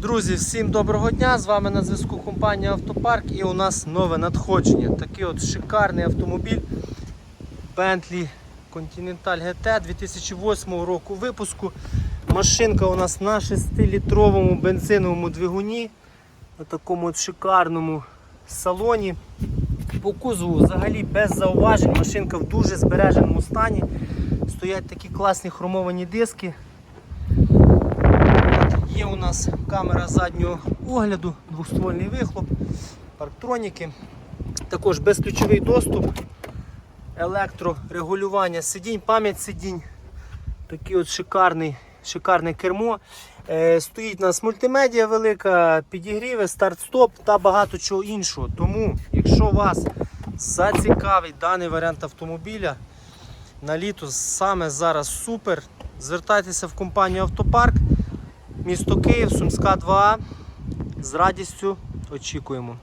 Друзі, всім доброго дня! З вами на зв'язку компанія Автопарк і у нас нове надходження. Такий от шикарний автомобіль Bentley Continental GT 2008 року випуску. Машинка у нас на 6-літровому бензиновому двигуні, на такому от шикарному салоні. По кузову взагалі без зауважень. Машинка в дуже збереженому стані. Стоять такі класні хромовані диски. Є у нас камера заднього огляду, двохствольний вихлоп, парктроніки. Також безключовий доступ, електрорегулювання сидінь, пам'ять сидінь. Такий от шикарний, шикарне кермо. Е, стоїть у нас мультимедіа велика, підігріви, старт-стоп та багато чого іншого. Тому, якщо вас зацікавить даний варіант автомобіля, на літо саме зараз супер. Звертайтеся в компанію Автопарк. Місто Київ, Сумська 2. З радістю очікуємо.